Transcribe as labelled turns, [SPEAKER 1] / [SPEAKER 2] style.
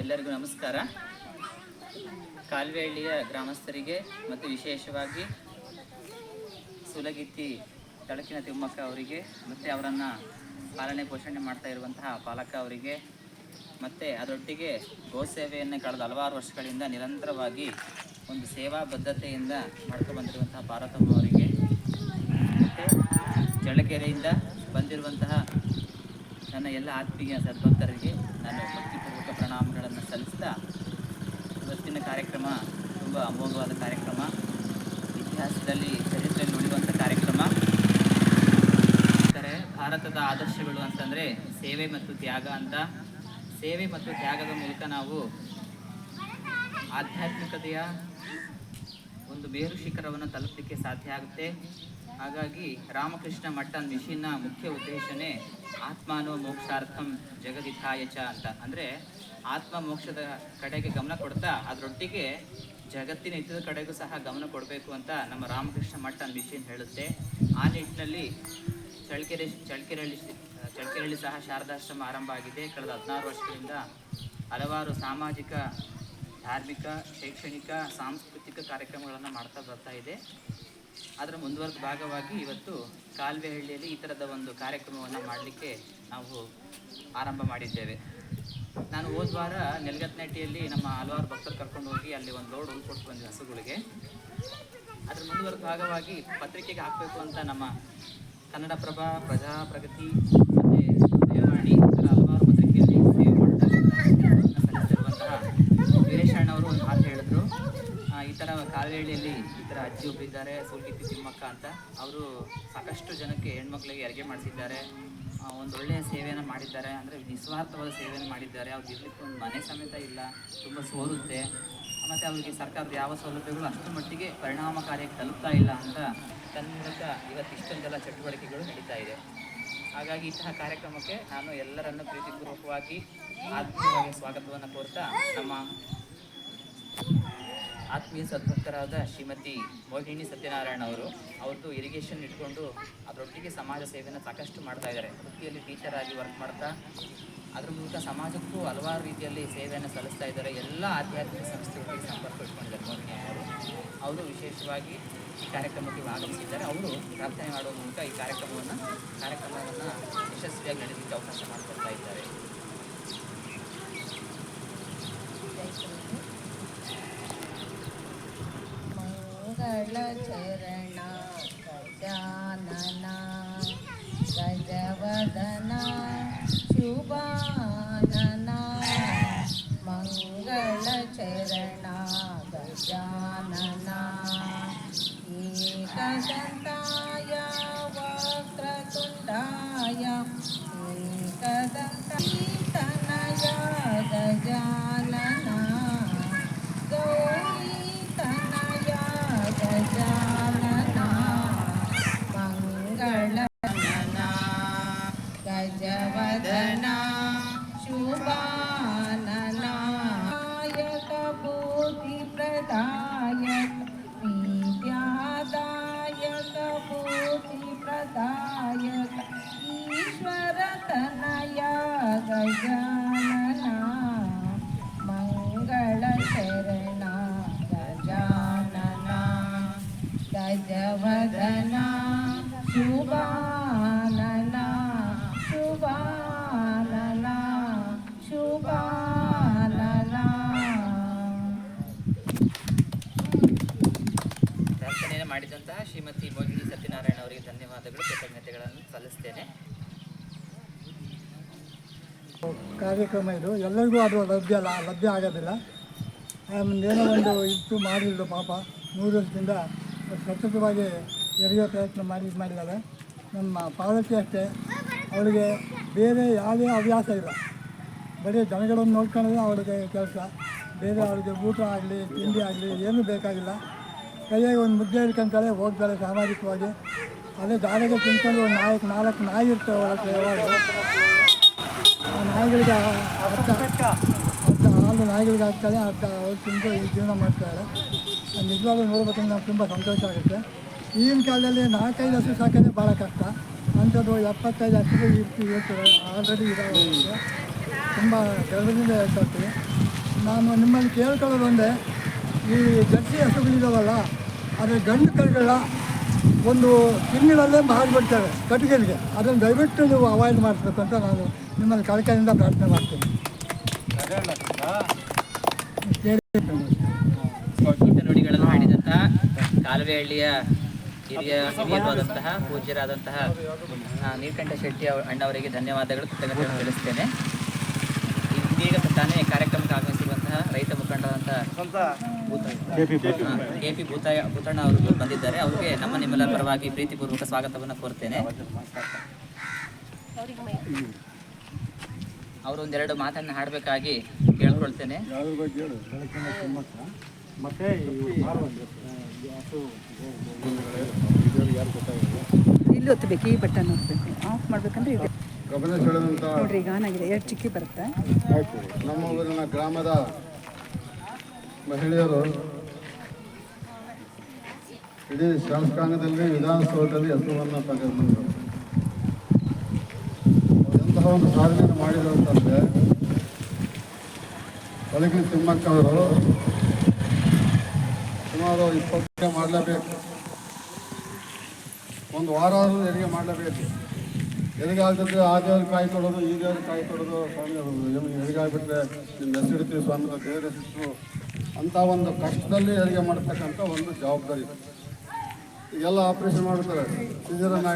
[SPEAKER 1] ಎಲ್ಲರಿಗೂ ನಮಸ್ಕಾರ. ಕಾಲ್ವೆಹಳ್ಳಿಯ ಗ್ರಾಮಸ್ಥರಿಗೆ ಮತ್ತು ವಿಶೇಷವಾಗಿ ಸುಲಗಿತ್ತಿ ತಳಕಿನ ತಿಮ್ಮಕ್ಕ ಅವರಿಗೆ ಮತ್ತು ಅವರನ್ನು ಪಾಲನೆ ಪೋಷಣೆ ಮಾಡ್ತಾ ಇರುವಂತಹ ಪಾಲಕ ಅವರಿಗೆ ಮತ್ತು ಅದರೊಟ್ಟಿಗೆ ಗೋಸೇವೆಯನ್ನು ಕಳೆದ ಹಲವಾರು ವರ್ಷಗಳಿಂದ ನಿರಂತರವಾಗಿ ಒಂದು ಸೇವಾ ಬದ್ಧತೆಯಿಂದ ಮಾಡ್ಕೊಂಡ್ಬಂದಿರುವಂತಹ ಭಾರತಮ್ಮ ಅವರಿಗೆ. ಮತ್ತು ಚಳ್ಳಕೆರೆಯಿಂದ ಬಂದಿರುವಂತಹ ನನ್ನ ಎಲ್ಲ ಆತ್ಮೀಯ ಸದ್ಭಕ್ತರಿಗೆ ನಾನು ಭಕ್ತಿಪೂರ್ವಕ ಪ್ರಣಾಮಗಳನ್ನು ಸಲ್ಲಿಸ್ತಾ ಇವತ್ತಿನ ಕಾರ್ಯಕ್ರಮ ತುಂಬ ಅಮೋಘವಾದ ಕಾರ್ಯಕ್ರಮ. ಇತಿಹಾಸದಲ್ಲಿ, ಚರಿತ್ರೆಯಲ್ಲಿ ಉಳಿಯುವಂಥ ಕಾರ್ಯಕ್ರಮ. ಭಾರತದ ಆದರ್ಶಗಳು ಅಂತಂದರೆ ಸೇವೆ ಮತ್ತು ತ್ಯಾಗ ಅಂತ ಸೇವೆ ಮತ್ತು ತ್ಯಾಗದ ಮೂಲಕ ನಾವು ಆಧ್ಯಾತ್ಮಿಕತೆಯ ಒಂದು ಬೇರು ಶಿಖರವನ್ನು ತಲುಪಲಿಕ್ಕೆ ಸಾಧ್ಯ ಆಗುತ್ತೆ. ಹಾಗಾಗಿ ರಾಮಕೃಷ್ಣ ಮಠನ್ ಮಿಷನ್ನ ಮುಖ್ಯ ಉದ್ದೇಶನೇ ಆತ್ಮಾನು ಮೋಕ್ಷಾರ್ಥಂ ಜಗದಿಥಾಯ ಅಂತ. ಅಂದರೆ ಆತ್ಮ ಮೋಕ್ಷದ ಕಡೆಗೆ ಗಮನ ಕೊಡ್ತಾ ಅದರೊಟ್ಟಿಗೆ ಜಗತ್ತಿನ ಹಿತದ ಕಡೆಗೂ ಸಹ ಗಮನ ಕೊಡಬೇಕು ಅಂತ ನಮ್ಮ ರಾಮಕೃಷ್ಣ ಮಠನ್ ಮಿಷನ್ ಹೇಳುತ್ತೆ. ಆ ನಿಟ್ಟಿನಲ್ಲಿ ಚಳ್ಳಕೆರೆ ಚಳ್ಳಕೆರೆಹಳ್ಳಿ ಚಳ್ಳಕೆರೆಹಳ್ಳಿ ಸಹ ಶಾರದಾಶ್ರಮ ಆರಂಭ ಆಗಿದೆ. ಕಳೆದ ಹದಿನಾರು ವರ್ಷಗಳಿಂದ ಹಲವಾರು ಸಾಮಾಜಿಕ, ಧಾರ್ಮಿಕ, ಶೈಕ್ಷಣಿಕ, ಸಾಂಸ್ಕೃತಿಕ ಕಾರ್ಯಕ್ರಮಗಳನ್ನು ಮಾಡ್ತಾ ಬರ್ತಾ ಇದೆ. ಅದರ ಮುಂದುವರೆದ ಭಾಗವಾಗಿ ಇವತ್ತು ಕಾಲುವೆಹಳ್ಳಿಯಲ್ಲಿ ಈ ಥರದ ಒಂದು ಕಾರ್ಯಕ್ರಮವನ್ನು ಮಾಡಲಿಕ್ಕೆ ನಾವು ಆರಂಭ ಮಾಡಿದ್ದೇವೆ. ನಾನು ಹೋದ ವಾರ ನೆಲಗತ್ನಟ್ಟಿಯಲ್ಲಿ ನಮ್ಮ ಹಲವಾರು ಭಕ್ತರು ಕರ್ಕೊಂಡು ಹೋಗಿ ಅಲ್ಲಿ ಒಂದು ಲೋಡ್ ಉಳ್ಕೊಟ್ಟು ಹಸುಗಳಿಗೆ. ಅದರ ಮುಂದುವರೆದ ಭಾಗವಾಗಿ ಪತ್ರಿಕೆಗೆ ಹಾಕಬೇಕು ಅಂತ ನಮ್ಮ ಕನ್ನಡಪ್ರಭ, ಪ್ರಜಾಪ್ರಗತಿ ಮತ್ತು ಉದಯವಾಣಿ ಈ ಥರ ಹಲವಾರು ಪತ್ರಿಕೆಯಲ್ಲಿ ಸೇವೆ ಮಾಡ್ತಾ ಸಲ್ಲಿಸಿರುವಂತಹ ವೀರೇಶಣ್ಣ ಅವರು ಒಂದು ಮಾತು ಹೇಳಿದ್ರು ಆ, ಈ ಥರ ಕಾಲುವೆಹಳ್ಳಿಯಲ್ಲಿ ಈ ಥರ ಅಜ್ಜಿ ಒಬ್ಬರಿದ್ದಾರೆ ಸೂಲ್ಗಿತ್ತಿ ತಿಮ್ಮಕ್ಕ ಅಂತ. ಅವರು ಸಾಕಷ್ಟು ಜನಕ್ಕೆ ಹೆಣ್ಮಕ್ಳಿಗೆ ಅಡುಗೆ ಮಾಡಿಸಿದ್ದಾರೆ. ಒಂದು ಒಳ್ಳೆಯ ಸೇವೆಯನ್ನು ಮಾಡಿದ್ದಾರೆ. ಅಂದರೆ ನಿಸ್ವಾರ್ಥವಾದ ಸೇವೆಯನ್ನು ಮಾಡಿದ್ದಾರೆ. ಅವ್ರು ಇರಲಿಕ್ಕೆ ಒಂದು ಮನೆ ಸಮೇತ ಇಲ್ಲ, ತುಂಬ ಸೋರುತ್ತೆ ಮತ್ತು ಅವರಿಗೆ ಸರ್ಕಾರದ ಯಾವ ಸೌಲಭ್ಯಗಳು ಅಷ್ಟು ಮಟ್ಟಿಗೆ ಪರಿಣಾಮಕಾರಿಯಾಗಿ ತಲುಪ್ತಾ ಇಲ್ಲ ಅಂತ ತನ್ನ ಮೂಲಕ ಇವತ್ತು ಚಟುವಟಿಕೆಗಳು ನಡೀತಾ ಇದೆ. ಹಾಗಾಗಿ ಇಂತಹ ಕಾರ್ಯಕ್ರಮಕ್ಕೆ ನಾನು ಎಲ್ಲರನ್ನು ಪ್ರೀತಿಪೂರ್ವಕವಾಗಿ ಆತ್ಮೀಯವಾಗಿ ಸ್ವಾಗತವನ್ನು ಕೋರ್ತಾ ನಮ್ಮ ಆತ್ಮೀಯ ಸದ್ಭಕ್ತರಾದ ಶ್ರೀಮತಿ ಮೋಹಿನಿ ಸತ್ಯನಾರಾಯಣ ಅವರು, ಅವ್ರದ್ದು ಇರಿಗೇಷನ್ ಇಟ್ಕೊಂಡು ಅದರೊಟ್ಟಿಗೆ ಸಮಾಜ ಸೇವೆಯನ್ನು ಸಾಕಷ್ಟು ಮಾಡ್ತಾ ಇದ್ದಾರೆ. ವೃತ್ತಿಯಲ್ಲಿ ಟೀಚರ್ ಆಗಿ ವರ್ಕ್ ಮಾಡ್ತಾ, ಅದ್ರ ಮೂಲಕ ಸಮಾಜಕ್ಕೂ ಹಲವಾರು ರೀತಿಯಲ್ಲಿ ಸೇವೆಯನ್ನು ಸಲ್ಲಿಸ್ತಾ ಇದ್ದಾರೆ. ಎಲ್ಲ ಆಧ್ಯಾತ್ಮಿಕ ಸಂಸ್ಥೆಗಳಿಗೆ ಸಂಪರ್ಕ ಇಟ್ಕೊಂಡಿದ್ದಾರೆ ಮೋಹಿನಿ ಅವರು. ಅವರು ವಿಶೇಷವಾಗಿ ಈ ಕಾರ್ಯಕ್ರಮಕ್ಕೆ ಆಗಮಿಸಿದ್ದಾರೆ ಅವರು ಪ್ರಾರ್ಥನೆ ಮಾಡುವ ಮೂಲಕ ಈ ಕಾರ್ಯಕ್ರಮವನ್ನು ಕಾರ್ಯಕ್ರಮವನ್ನು ಯಶಸ್ವಿಯಾಗಿ ನಡೆಸಲಿಕ್ಕೆ ಅವಕಾಶ ಮಾಡಿಕೊಡ್ತಾ ಇದ್ದಾರೆ.
[SPEAKER 2] कमलचरणा गजानना गजवदना शुभा गजवदना शुभाननायक बोधिप्रदायक विद्यादायक बोधिप्रदायक ईश्वरतनया गजानना मङ्गलशरणा गजानना गजवदना शुभानना
[SPEAKER 1] ಪ್ರಾರ್ಥನೆಯನ್ನು ಮಾಡಿದಂತಹ ಶ್ರೀಮತಿ ಮೋಹಿನಿ ಸತ್ಯನಾರಾಯಣ ಅವರಿಗೆ ಧನ್ಯವಾದಗಳು ಕೃತಜ್ಞತೆಗಳನ್ನು ಸಲ್ಲಿಸ್ತೇನೆ.
[SPEAKER 3] ಕಾರ್ಯಕ್ರಮ ಇದು. ಎಲ್ಲರಿಗೂ ಅದು ಲಭ್ಯ ಅಲ್ಲ ಲಭ್ಯ ಆಗೋದಿಲ್ಲ. ಏನೋ ಒಂದು ಇತ್ತು ಮಾಡಿದ್ರು ಪಾಪ. ನೂರು ವರ್ಷದಿಂದ ಸತತವಾಗಿ ಎರೆಯೋ ಪ್ರಯತ್ನ ಮಾಡಿ ಇದು ಮಾಡಿದ್ದಾರೆ. ನಮ್ಮ ಪಾರ್ವತಿ ಅಷ್ಟೇ. ಅವಳಿಗೆ ಬೇರೆ ಯಾವುದೇ ಹವ್ಯಾಸ ಇಲ್ಲ. ಬರೀ ಜನಗಳನ್ನು ನೋಡ್ಕೊಳ್ಳೋದೇ ಅವಳಿಗೆ ಕೆಲಸ. ಬೇರೆ ಅವಳಿಗೆ ಊಟ ಆಗಲಿ, ತಿಂಡಿ ಆಗಲಿ ಏನೂ ಬೇಕಾಗಿಲ್ಲ. ಕೈಯಾಗಿ ಒಂದು ಮುದ್ದೆ ಹಿಡ್ಕೊಂತಾಳೆ ಹೋಗ್ತಾಳೆ ಸಾಮಾಜಿಕವಾಗಿ. ಅದೇ ದಾರಿಗೆ ತಿನ್ಕೊಂಡು ಒಂದು ನಾಲ್ಕು ನಾಲ್ಕು ನಾಯಿ ಇರ್ತವೆ ಅವಳ ಯಾವಾಗ. ಆ ನಾಯಿಗಳಿಗೆ ಅರ್ಥ ಅರ್ಥ ಹಾಲು ನಾಯಿಗಳಿಗೆ ಹಾಕ್ತಾರೆ, ಅರ್ಥ ಅವ್ರು ತಿಂದು ಈ ಜೀವನ ಮಾಡ್ತಾರೆ ಅದು ನಿಜವಾಗ್ಲೂ ನೋಡ್ಬೇಕಂದ್ರೆ ನಮ್ಗೆ ತುಂಬ ಸಂತೋಷ ಆಗುತ್ತೆ. ಈಗಿನ ಕಾಲದಲ್ಲಿ ನಾಲ್ಕೈದು ಹಸು ಸಾಕೋದೇ ಭಾಳ ಕಷ್ಟ. ಅಂಥದ್ದು ಎಪ್ಪತ್ತೈದು ಹತ್ತಿರ ಇರ್ತೀವಿ ಆಲ್ರೆಡಿ ಇದಾವೆ ತುಂಬ ಕೆಲಸದಿಂದ ಹೇಳ್ತಾ ನಾನು ನಿಮ್ಮಲ್ಲಿ ಕೇಳ್ಕೊಳ್ಳೋದು ಒಂದೇ, ಈ ಜರ್ಸಿ ಹಸುಗಳಿದಾವಲ್ಲ ಆದರೆ ಗಂಡು ಕರುಗಳ ಒಂದು ತಿಂಗಳಲ್ಲೇ ಮಾರಿಬಿಡ್ತೇವೆ ಕಟ್ಟಿಗೆಗೆ. ಅದನ್ನು ದಯವಿಟ್ಟು ನೀವು ಅವಾಯ್ಡ್ ಮಾಡಬೇಕು ಅಂತ ನಾನು ನಿಮ್ಮಲ್ಲಿ ಕಳಕಳಿಯಿಂದ ಪ್ರಾರ್ಥನೆ ಮಾಡ್ತೀನಿ.
[SPEAKER 1] ನುಡಿಗಳನ್ನು ಹಾಡಿದಂತಹ ಕಾಲುವೆಹಳ್ಳಿಯ ಹಿರಿಯ ಹಿರಿಯರಾದಂತಹ ಪೂಜ್ಯರಾದಂತಹ ನೀಲಕಂಠ ಶೆಟ್ಟಿ ಅವ- ಅಣ್ಣವರಿಗೆ ಧನ್ಯವಾದಗಳು ಕೃತಜ್ಞತೆಯನ್ನು ತಿಳಿಸ್ತೇನೆ. ಇದೀಗ ತಾನೇ ಕಾರ್ಯಕ್ರಮಕ್ಕೆ ಆಗಮಿಸಿರುವಂತಹ ರೈತ ಮುಖಂಡರಾದಂತಹ ಕೆ ಪಿ ಭೂತಾಯ. ಭೂತಣ್ಣ ಅವರು ಬಂದಿದ್ದಾರೆ. ಅವರಿಗೆ ನಮ್ಮ ನಿಮ್ಮೆಲ್ಲ ಪರವಾಗಿ ಪ್ರೀತಿಪೂರ್ವಕ ಸ್ವಾಗತವನ್ನು ಕೋರ್ತೇನೆ. ಅವರು ಒಂದೆರಡು ಮಾತನ್ನು ಹಾಡಬೇಕಾಗಿ ಕೇಳ್ಕೊಳ್ತೇನೆ.
[SPEAKER 3] ಮತ್ತೆ
[SPEAKER 4] ಇಲ್ಲಿ ಒತ್ತಬೇಕು ಈ ಬಟನ್ ಒತ್ತಬೇಕು ಆಫ್ ಮಾಡ್ಬೇಕಂದ್ರೆ ಇದೆ.
[SPEAKER 5] ಗಮನ ಸೆಳೆದಂಥ
[SPEAKER 4] ನೋಡ್ರಿ ಈಗ ಆನ್ ಆಗಿದೆ. ಎರಡು ಚಿಕ್ಕಿ ಬರುತ್ತೆ.
[SPEAKER 5] ಆಯ್ತು. ನಮ್ಮ ಊರಿನ ಗ್ರಾಮದ ಮಹಿಳೆಯರು ಇಡೀ ಶಾಸಕಾಂಗದಲ್ಲಿ ವಿಧಾನಸೌಧದಲ್ಲಿ ಹೆಸರನ್ನು ತಗೊಂಡ್ಬಂದರು ಎಂತಹ ಒಂದು ಸಾಧನೆಯನ್ನು ಮಾಡಿದರು ಅಂತಂದರೆ ಒಳಗಿನ ತಿಮ್ಮಕ್ಕ ಅವರು ಸುಮಾರು ಇಪ್ಪತ್ತು ಮಾಡಲೇಬೇಕು. ಒಂದು ವಾರ ಆದರೂ ಹೆರಿಗೆ ಮಾಡಲೇಬೇಕು. ಹೆರಿಗೆ ಆಗ್ತಿದ್ರೆ ಆ ದೇವ್ರ ಕಾಯಿ ಕೊಡೋದು ಈ ದೇವ್ರ ಕಾಯಿ ಕೊಡೋದು ಸ್ವಾಮಿ ಆಗಿಬಿಟ್ರೆ ನಿಮ್ಮ ಹೆಸರಿಡ್ತೀವಿ ಸ್ವಾಮಿ ದೇವರ ಹೆಸರು ಅಂತ ಒಂದು ಕಷ್ಟದಲ್ಲಿ ಹೆರಿಗೆ ಮಾಡ್ತಕ್ಕಂಥ ಒಂದು ಜವಾಬ್ದಾರಿ. ಈಗೆಲ್ಲ ಆಪ್ರೇಷನ್ ಮಾಡ್ತಾರೆ. ಸಿಜರನ್